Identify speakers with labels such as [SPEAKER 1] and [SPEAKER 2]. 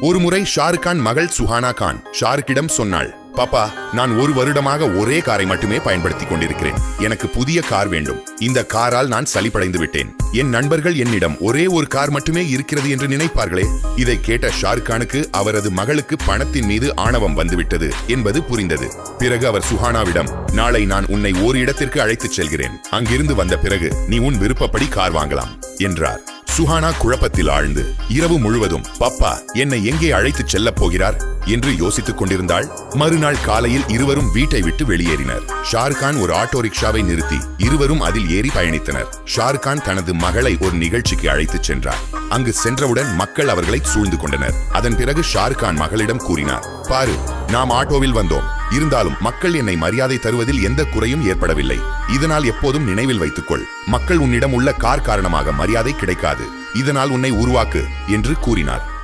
[SPEAKER 1] ஒருமுறை ஷாருக்கான் மகள் சுஹானா கான் ஷாருக்கிடம் சொன்னாள் பாப்பா நான் ஒரு வருடமாக ஒரே காரை மட்டுமே பயன்படுத்திக் கொண்டிருக்கிறேன். எனக்கு புதிய கார் வேண்டும். இந்த காரால் நான் சளிப்படைந்து விட்டேன். என் நண்பர்கள் என்னிடம் ஒரே ஒரு கார் மட்டுமே இருக்கிறது என்று நினைப்பார்களே? இதை கேட்ட ஷாருக்கானுக்கு அவரது மகளுக்கு பணத்தின் மீது ஆணவம் வந்துவிட்டது என்பது புரிந்தது. பிறகு அவர் சுஹானாவிடம் நாளை நான் உன்னை ஓர் இடத்திற்கு அழைத்துச் செல்கிறேன். அங்கிருந்து வந்த பிறகு நீ உன் விருப்பப்படி கார் வாங்கலாம் என்றார். சுஹானா குழப்பத்தில் ஆழ்ந்து இரவு முழுவதும் பப்பா என்னை எங்கே அழைத்துச் செல்லப் போகிறார்? என்று யோசித்துக் கொண்டிருந்தாள். மறுநாள் காலையில் இருவரும் வீட்டை விட்டு வெளியேறினர். ஷாருக்கான் ஒரு ஆட்டோ ரிக்ஷாவை நிறுத்தி இருவரும் அதில் ஏறி பயணித்தனர். ஷாருக்கான் தனது மகளை ஒரு நிகழ்ச்சிக்கு அழைத்துச் சென்றார். அங்கு சென்றவுடன் மக்கள் அவர்களை சூழ்ந்து கொண்டனர். அதன் பிறகு ஷாருக்கான் மகளிடம் கூறினார் பாரு நாம் ஆட்டோவில் வந்தோம். இருந்தாலும் மக்கள் என்னை மரியாதை தருவதில் எந்த குறையும் ஏற்படவில்லை. இதனால் எப்போதும் நினைவில் வைத்துக்கொள். மக்கள் உன்னிடம் உள்ள கார் காரணமாக மரியாதை கிடைக்காது. இதனால் உன்னை உருவாக்கு என்று கூறினார்.